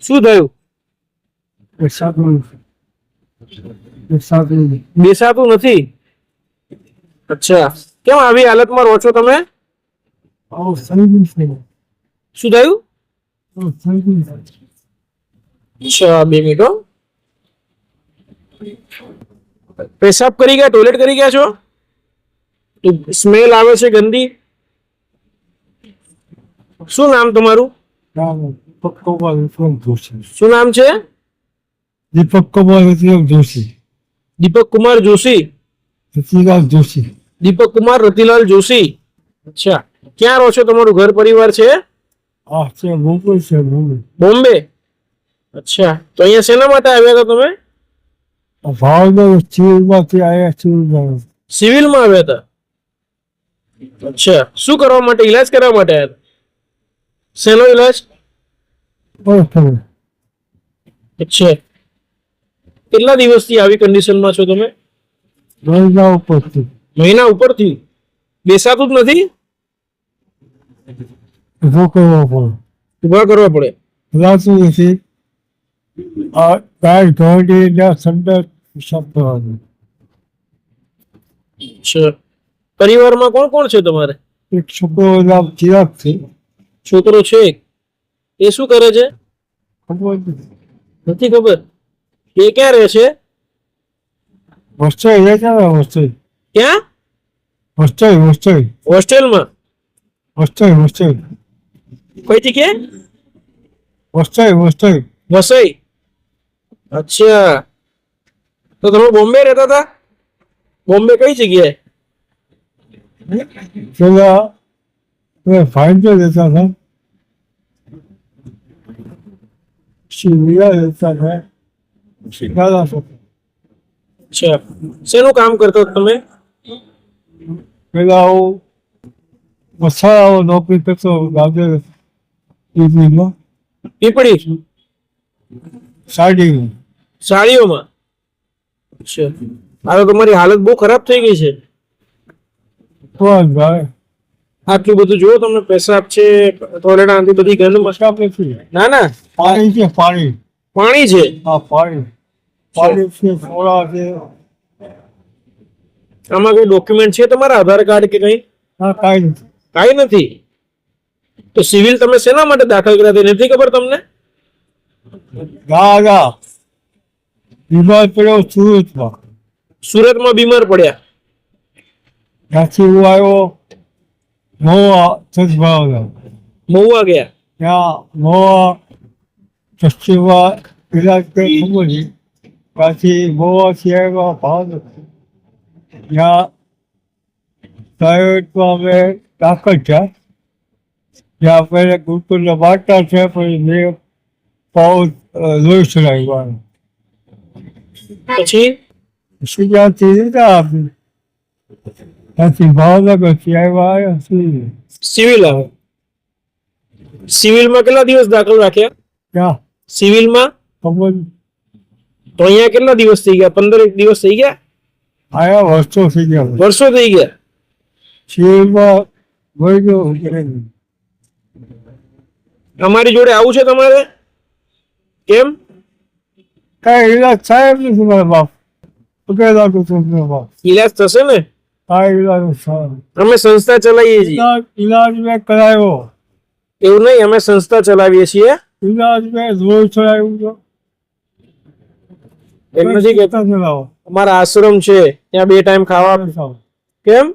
શું થયું? બેસાતું નથી. અચ્છા. કેમ આવી હાલતમાં રહો છો તમે? શું થયું? અચ્છા બે મિનિટ. પેશાબ કરી ગયા ટોયલેટ કરી ગયા છો? સ્મેલ આવે છે ગંદી. શું નામ તમારું? દીપક કુમાર વિક્રમ જોશી શું નામ છે દીપક કુમાર વિક્રમ જોશી દીપક કુમાર જોશી રતિલાલ જોશી દીપક કુમાર રતિલાલ જોશી અચ્છા ક્યાં રહો છો? તમારું ઘર પરિવાર છે? બોમ્બે અચ્છા તો અહીંયા શેના માટે આવ્યા હતા તમે? ભાવનગર ચીરમાંથી આવ્યા ચીરમાં સિવિલમાં આવ્યા હતા? અચ્છા શું કરવા માટે ઈલાજ કરવા માટે આવ્યા હતા? શેનો ઈલાજ? અચ્છા કેટલા દિવસથી આવી કન્ડિશનમાં છો તમે? મહિના ઉપરથી. મહિના ઉપરથી? બેસાતું જ નથી? ઊભો કરવો પડે. ઊભા કરવા પડે. રાતું નથી આ ગાય ના હિસાબ અચ્છા. પરિવારમાં કોણ કોણ છે તમારે? એક છોકરો નામ ચિરાગ છે. છોકરો છે એક. એ શું કરે છે? નથી ખબર. એ ક્યાં રહે છે? હોસ્ટેલ ને વસ્તુ ક્યાં? Hostel hostel. હોસ્ટેલમાં. Hostel hostel. કઈ જગ્યાએ હોસ્ટેલ વસ્તુ વસઈ. અચ્છા. તો તમે બોમ્બે રહેતા હતા? બોમ્બે કઈ જગ્યાએ? પેલા ફાઇન રહેતા હતા. હતા શિકારા અચ્છા શેનું કામ કરતા તમે પેલા હું મસાલાઓ નોકરી કરતો ગાજર ઇવનિંગમાં પીપળી સાડીમાં સાડીઓમાં અચ્છા આ તો તમારી હાલત બહુ ખરાબ થઈ ગઈ છે કોણ ભાઈ આટલું બધું જુઓ તમને પેશાબ છે ટોયલેટ આંધી બધી મસ્ત મસ્કા નથી ના? ના પાણી છે પાણી. પાણી છે? હા પાણી. પાણી છે સોડા છે. આમાં કોઈ ડોક્યુમેન્ટ છે તમારા આધાર કાર્ડ કે કઈ? હા કાંઈ નથી. કાંઈ નથી? તો સિવિલ તમે શેના માટે દાખલ કર્યા તે નથી ખબર તમને? ગાગા. ગા બીમાર પડ્યો સુરતમાં સુરતમાં બીમાર પડ્યા. ત્યાંથી હું આવ્યો. મોવા ભાવ મહુવા ગયા ત્યાં મોવા પશ્ચિમમાં ઇલાજ કરી ખબર નહીં ભાવ ભાવનગર ત્યાં પ્રાઇવેટમાં અમે દાખલ છે ત્યાં પહેલાં ગુરુકુળના વાર્તા છે પછી મેં પાઉચ લોહી ચડાવ્યું પછી પછી ત્યાંથી લીધા આપી ત્યાંથી ભાવનગરથી આવ્યા આવ્યા સુધી સિવિલ આવે સિવિલમાં કેટલા દિવસ દાખલ રાખ્યા ત્યાં સિવિલમાં ખબર તો અહીંયા કેટલા દિવસ થઈ ગયા પંદર એક દિવસ થઈ ગયા આયા વર્ષો થઈ ગયા વર્ષો થઈ ગયા શિવમાં વહી ગયો અમારી જોડે આવું છે તમારે કેમ કાંઈ ઈલાજ સાહેબ નથી મારા બાપ પગે લાગુ છું મારા બાપ ઈલાજ થશે ને અમે સંસ્થા ચલાવીએ છીએ. મેં કરાયો. એવું નહીં અમે સંસ્થા ચલાવીએ છીએ. ઈલાજ મેં રોજ ચડાવ્યું તો એમ નથી કે ચલાવો અમારા આશ્રમ છે ત્યાં બે ટાઈમ ખાવા કેમ?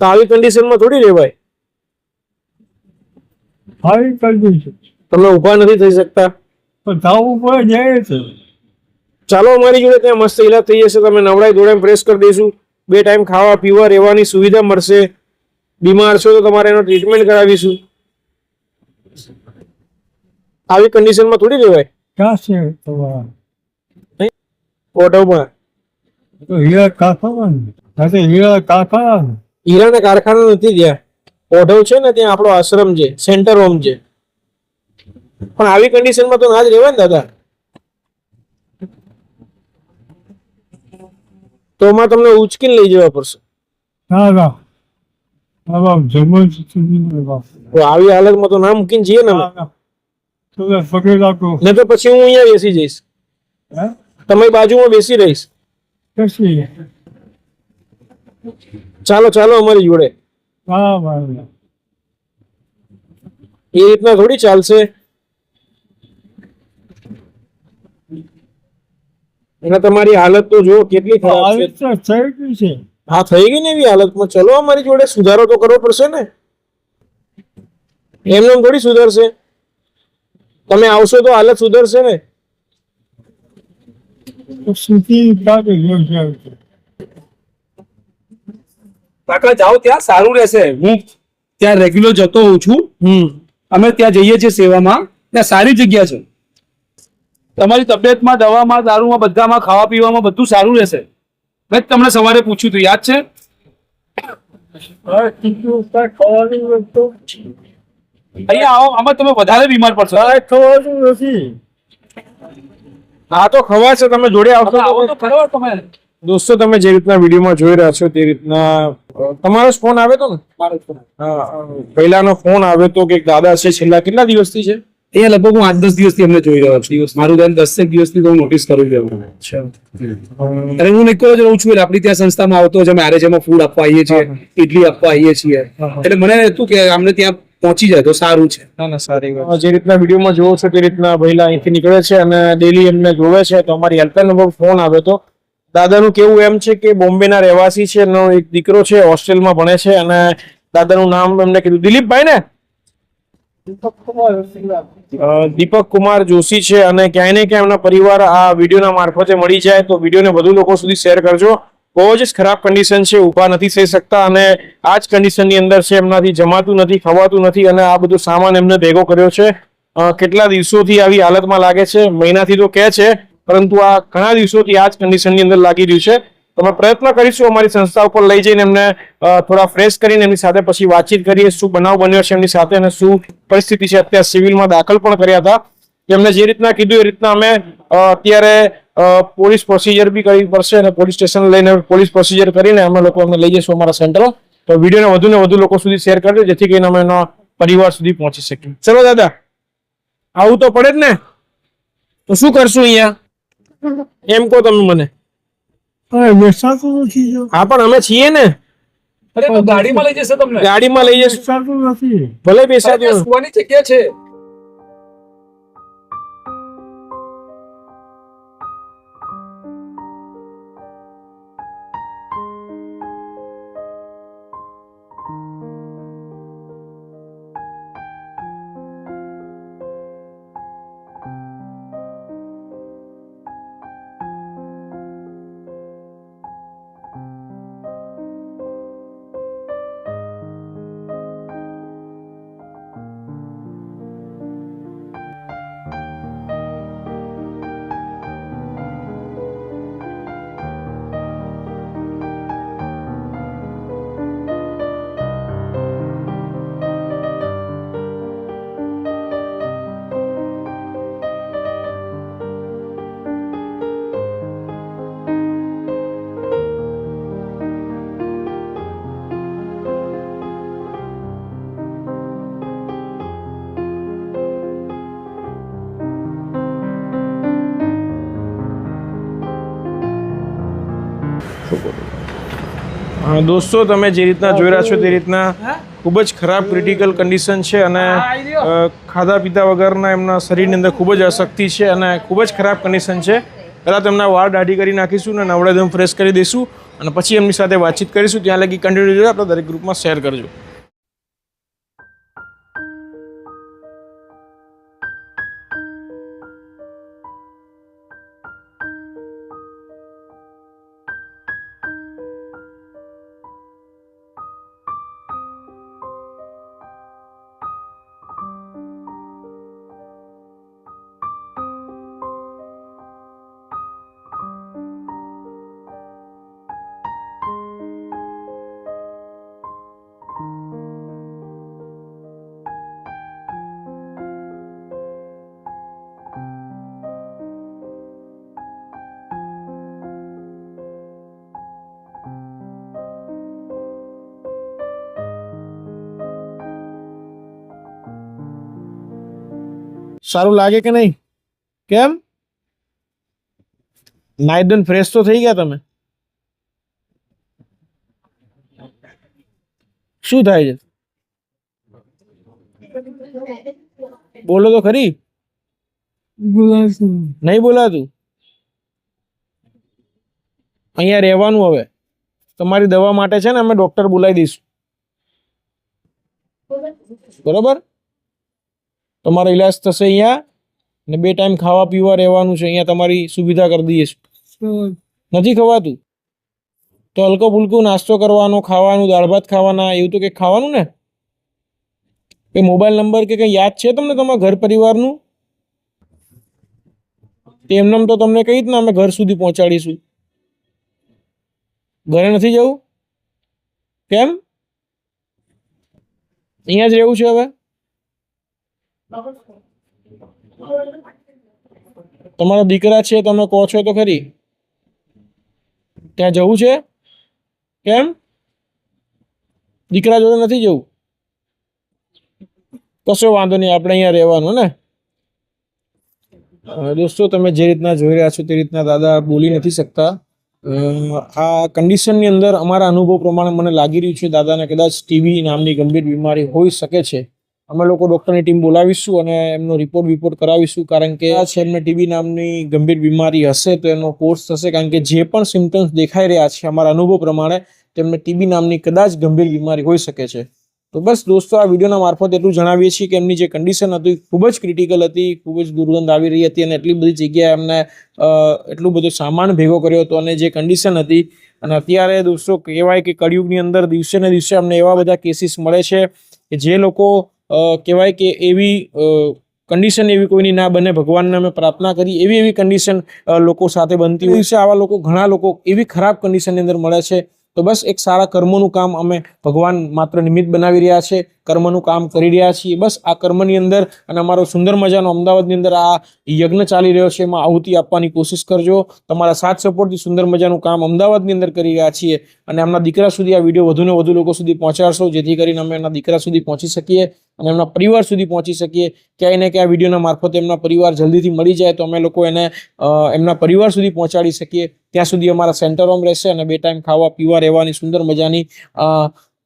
તો આવી કન્ડિશનમાં થોડી રહેવાય. કરી તમે ઊભા નથી થઈ શકતા. પણ ધાવું પડે જાય છે. ચાલો અમારી જોડે ત્યાં મસ્ત ઇલાજ થઈ જશે તમે નવડાઈ દોડાઈ પ્રેસ કરી દઈશું. બે ટાઈમ ખાવા પીવા રહેવાની સુવિધા મળશે. બીમાર છો તો તમારે એનો ટ્રીટમેન્ટ કરાવીશું. આવી કન્ડિશનમાં થોડી રહેવાય? ક્યાં છે તમારા? હીરા કારખાના હીરા કારખાના હીરાના કારખાના નથી ત્યાં ઓઢવ છે ને ત્યાં આપણો આશ્રમ છે સેન્ટર હોમ છે. પણ આવી કન્ડિશનમાં તો ના જ રહેવાય ને દાદા. તો એમાં તમને ઉચકીને લઈ જવા પડશે. ના ના. આવી હાલતમાં તો ના મૂકીને જઈએ ને અમે. ના, ના. તો પછી હું અહીંયા બેસી જઈશ. હે? તમારી બાજુમાં બેસી રહીશ. ચાલો ચાલો અમારી જોડે. એ રીતના થોડી ચાલશે. અને તમારી હાલત તો જુઓ કેટલી ખરાબ છે. થઈ ગઈ છે. હા થઈ ગઈ ને એવી હાલતમાં. ચલો અમારી જોડે સુધારો તો કરવો પડશે ને. એમને એમ થોડી સુધરશે. તમે આવશો તો હાલત સુધરશે ને. કાકા જાઓ ત્યાં સારું રહેશે. હું ત્યાં રેગ્યુલર જતો હોઉં છું. અમે ત્યાં જઈએ છીએ સેવામાં. ત્યાં સારી જગ્યા છે. તમારી તબિયતમાં દવામાં દારૂમાં બધામાં ખાવા પીવામાં બધું સારું રહેશે. મેં તમને સવારે પૂછ્યું હતું યાદ છે? અહીંયા આવો આમાં તમે વધારે બીમાર પડશો. નથી. હા તો છે તમે જોડે આવશો ખરો તમે. દોસ્તો તમે જે રીતના વિડીયોમાં જોઈ રહ્યા છો તે રીતના તમારો જ ફોન આવ્યો તો ને? મારો જ ફોન. હા પહેલાનો ફોન આવ્યો તો કે દાદા છે છેલ્લા કેટલા દિવસથી છે? એ લગભગ હું આઠ દસ દિવસથી અમને જોઈ રહ્યો છું. મારું ધ્યાન દસેક દિવસથી તો હું નોટિસ કરું છું અને હું નિકોલ જ રહું છું એટલે આપણી ત્યાં સંસ્થામાં આવતો જ અમે આરેજમાં ફૂડ આપવા આવીએ છીએ ઇડલી આપવા આવીએ છીએ. એટલે મને હતું કે અમને ત્યાં પહોંચી જાય તો સારું છે. ના ના સારી વાત જે રીતના વિડીયોમાં જોવો છો તે રીતના ભઈલા અહીંથી નીકળે છે અને ડેલી એમને જોવે છે તો અમારી હેલ્પલાઈન નંબર ફોન આવ્યો તો દાદાનું કેવું એમ છે કે બોમ્બેના રહેવાસી છે એનો એક દીકરો છે હોસ્ટેલમાં ભણે છે અને દાદાનું નામ એમને કીધું. દિલીપભાઈ ને? દીપક કુમાર જોશી છે અને ક્યાંય ને ક્યાંય એમના પરિવાર આ વિડીયોના મારફતે મળી જાય તો વિડીયોને વધુ લોકો સુધી શેર કરજો. બહુ જ ખરાબ કન્ડિશન છે, ઊભા નથી થઈ શકતા અને આ જ કન્ડિશનની અંદર છે, એમનાથી જમાતું નથી, ખવાતું નથી અને આ બધું સામાન એમને ભેગો કર્યો છે. કેટલા દિવસોથી આવી હાલતમાં લાગે છે, મહિનાથી તો કહે છે, પરંતુ આ ઘણા દિવસોથી આ જ કન્ડિશનની અંદર લાગી રહ્યું છે. અમે પ્રયત્ન કરીશું અમારી સંસ્થા ઉપર લઈ જઈને એમને થોડા ફ્રેશ કરીને એમની સાથે પછી વાતચીત કરીએ શું બનાવ બન્યો છે એમની સાથે અને શું પરિસ્થિતિ છે અત્યારે સિવિલમાં દાખલ પણ કર્યા હતા. એમને જે રીતના કીધું એ રીતના અમે અત્યારે પોલીસ પ્રોસિજર બી કરવી પડશે અને પોલીસ સ્ટેશન લઈને પોલીસ પ્રોસિજર કરીને અમે લોકો અમે લઈ જઈશું અમારા સેન્ટરમાં તો વિડીયોને વધુ ને વધુ લોકો સુધી શેર કરજો, જેથી કરીને અમે એના પરિવાર સુધી પહોંચી શકીએ. ચલો દાદા, આવું તો પડે જ ને? તો શું કરશું અહીંયા? એમ કહો તમે મને. અરે નથી જો. હા પણ અમે છીએ ને. અરે તો ગાડીમાં લઈ જશે તમને? ગાડીમાં લઈ જશે. નથી. ભલે બેસાતું સુવાની જગ્યા છે. દોસ્તો તમે જે રીતના જોઈ રહ્યા છો તે રીતના ખૂબ જ ખરાબ ક્રિટિકલ કન્ડિશન છે અને ખાધા પીધા વગરના એમના શરીરની અંદર ખૂબ જ અશક્તિ છે અને ખૂબ જ ખરાબ કન્ડિશન છે. પહેલાં તેમના વાળ દાઢી કરી નાખીશું અને નવડાદમ ફ્રેશ કરી દઈશું અને પછી એમની સાથે વાતચીત કરીશું. ત્યાં લગી કન્ટિન્યુ આપણે દરેક ગ્રુપમાં શેર કરજો. સારું લાગે કે નહીં? કેમ? નાઈદન ફ્રેશ તો થઈ ગયા તમે. શું થાય છે? બોલો તો ખરી. બોલાતું નહીં બોલાતું? અહીંયા રહેવાનું હવે. તમારી દવા માટે છે ને અમે ડોક્ટર બોલાવી દઈશું. બરોબર? તમારો ઈલાજ થશે અહીંયા ને બે ટાઈમ ખાવા પીવા રહેવાનું છે અહીંયા તમારી સુવિધા કરી દઈશું નથી ખવાતું? તો હલકો ફુલકો નાસ્તો કરવાનો ખાવાનું દાળ ભાત ખાવાના એવું તો કંઈક ખાવાનું ને? કે મોબાઈલ નંબર કે કંઈ યાદ છે તમને તમારા ઘર પરિવારનું? તેમનામ તો તમને કઈ રીતના અમે ઘર સુધી પહોંચાડીશું. ઘરે નથી જવું? કેમ? અહીંયા જ રહેવું છે હવે? તમારા દીકરા છે, તમે કહો છો તો ખરી. ત્યાં જવું છે? કેમ? દીકરા જોડે નથી જવું? કશો વાંધો નહીં, આપણે અહીંયા રહેવાનું, ને? દોસ્તો, તમે જે રીતના જોઈ રહ્યા છો તે રીતના દાદા બોલી નથી શકતા. આ કન્ડિશનની અંદર અમારા અનુભવ પ્રમાણે મને લાગી રહ્યું છે, દાદાને કદાચ ટીવી નામની ગંભીર બીમારી હોઈ શકે છે. અમે લોકો ડૉક્ટરની ટીમ બોલાવીશું અને એમનો રિપોર્ટ વિપોર્ટ કરાવીશું. કારણ કે આ છે એમને ટીબી નામની ગંભીર બીમારી હશે તો એનો કોર્સ થશે. કારણ કે જે પણ સિમ્ટમ્સ દેખાઈ રહ્યા છે અમારા અનુભવ પ્રમાણે તેમને ટીબી નામની કદાચ ગંભીર બીમારી હોઈ શકે છે. તો બસ દોસ્તો આ વિડીયોના મારફત એટલું જણાવીએ છીએ કે એમની જે કન્ડિશન હતી ખૂબ જ ક્રિટિકલ હતી ખૂબ જ દુર્ગંધ આવી રહી હતી અને એટલી બધી જગ્યાએ એમને એટલું બધો સામાન ભેગો કર્યો હતો અને જે કન્ડિશન હતી. અને અત્યારે દોસ્તો કહેવાય કે કળિયુગની અંદર દિવસે ને દિવસે અમને એવા બધા કેસીસ મળે છે કે જે લોકો કહેવાય કે એવી કન્ડિશન એવી કોઈની ના બને. ભગવાનને અમે પ્રાર્થના કરી એવી એવી કન્ડિશન લોકો સાથે બનતી હોય છે. આવા લોકો, ઘણા લોકો એવી ખરાબ કન્ડિશનની અંદર મળે છે. તો બસ એક સારા કર્મોનું કામ અમે ભગવાન માત્ર નિમિત્ત બનાવી રહ્યા છે. કર્મનું કામ કરી રહ્યા છીએ. બસ આ કર્મની અંદર અને અમારો સુંદર મજાનો અમદાવાદની અંદર આ યજ્ઞ ચાલી રહ્યો છે. એમાં આહુતિ આપવાની કોશિશ કરજો. તમારા સાથ સપોર્ટથી સુંદર મજાનું કામ અમદાવાદની અંદર કરી રહ્યા છીએ. અને એમના દીકરા સુધી આ વીડિયો વધુને વધુ લોકો સુધી પહોંચાડશો, જેથી કરીને અમે એમના દીકરા સુધી પહોંચી શકીએ અને એમના પરિવાર સુધી પહોંચી શકીએ. ક્યાંય ને ક્યાંય વિડીયોના મારફતે એમના પરિવાર જલ્દીથી મળી જાય તો અમે લોકો એને એમના પરિવાર સુધી પહોંચાડી શકીએ. ત્યાં સુધી અમારા સેન્ટરોમાં રહેશે અને બે ટાઈમ ખાવા પીવા રહેવાની સુંદર મજાની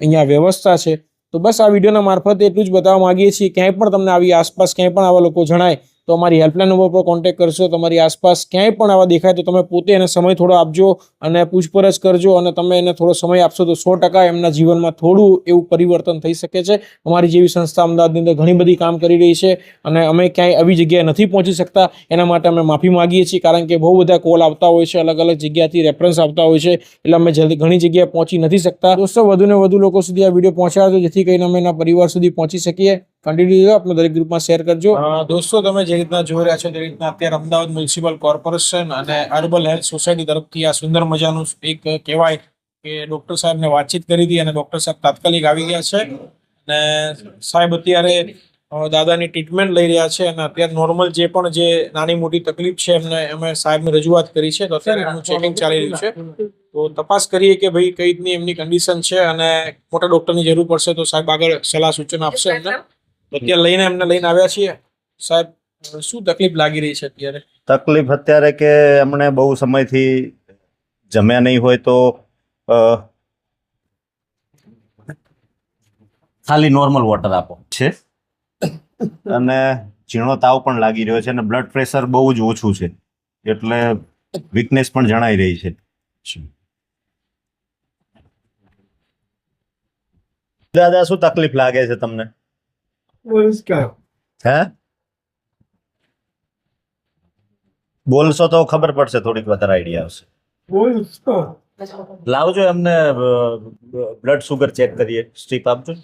અહીંયા વ્યવસ્થા છે. તો બસ આ વિડીયોના મારફતે એટલું જ બતાવવા માગીએ છીએ. ક્યાંય પણ તમને આવી આસપાસ ક્યાંય પણ આવા લોકો જણાય તો અમારી હેલ્પલાઇન નંબર પર કોન્ટેક્ટ કરશો. તમારી આસપાસ ક્યાંય પણ આવા દેખાય તો તમે પોતે એને સમય થોડો આપજો અને પૂછપરછ કરજો અને તમે એને થોડો સમય આપશો તો સો એમના જીવનમાં થોડું એવું પરિવર્તન થઈ શકે છે. અમારી જેવી સંસ્થા અમદાવાદની અંદર ઘણી બધી કામ કરી રહી છે અને અમે ક્યાંય આવી જગ્યાએ નથી પહોંચી શકતા. એના માટે અમે માફી માંગીએ છીએ કારણ કે બહુ બધા કોલ આવતા હોય છે, અલગ અલગ જગ્યાથી રેફરન્સ આવતા હોય છે એટલે અમે જલ્દી ઘણી જગ્યાએ પહોંચી નથી શકતા. દોસ્તો, વધુને વધુ લોકો સુધી આ વીડિયો પહોંચાડજો જેથી કરીને અમે એના પરિવાર સુધી પહોંચી શકીએ. કન્ટિન્યુ આપણે દરેક ગ્રુપમાં શેર કરજો. દોસ્તો, તમે જે રીતના જોઈ રહ્યા છો તે રીતના અત્યારે અમદાવાદ મ્યુનિસિપલ કોર્પોરેશન અને અર્બલ હેલ્થ સોસાયટી તરફથી આ સુંદર મજાનું એક કહેવાય કે ડોક્ટર સાહેબને વાતચીત કરી હતી અને ડોક્ટર સાહેબ તાત્કાલિક આવી ગયા છે. અને સાહેબ અત્યારે દાદાની ટ્રીટમેન્ટ લઈ રહ્યા છે અને અત્યારે નોર્મલ જે પણ જે નાની મોટી તકલીફ છે એમને અમે સાહેબને રજૂઆત કરી છે, તો અત્યારે એમનું ચેકિંગ ચાલી રહ્યું છે. તો તપાસ કરીએ કે ભાઈ કઈ રીતની એમની કન્ડિશન છે અને મોટા ડોક્ટરની જરૂર પડશે તો સાહેબ આગળ સલાહ સૂચન આપશે એમને. તો અત્યારે લઈને એમને લઈને આવ્યા છીએ. સાહેબ શું તકલીફ લાગી રહી છે અત્યારે? તકલીફ અત્યારે કે એમણે બહુ સમયથી જમ્યા નહીં હોય તો અ, ખાલી નોર્મલ વોટર આપો. છે? અને ઝીણો તાવ પણ લાગી રહ્યો છે અને બ્લડ પ્રેશર બહુ જ ઓછું છે. એટલે વીકનેસ પણ જણાઈ રહી છે. દાદા શું તકલીફ લાગે છે તમને? હે? બોલશો તો ખબર પડશે થોડીક વધારે આઈડિયા આવશે. લાવજો એમને બ્લડ સુગર ચેક કરીએ. સ્ટ્રીપ આપજો.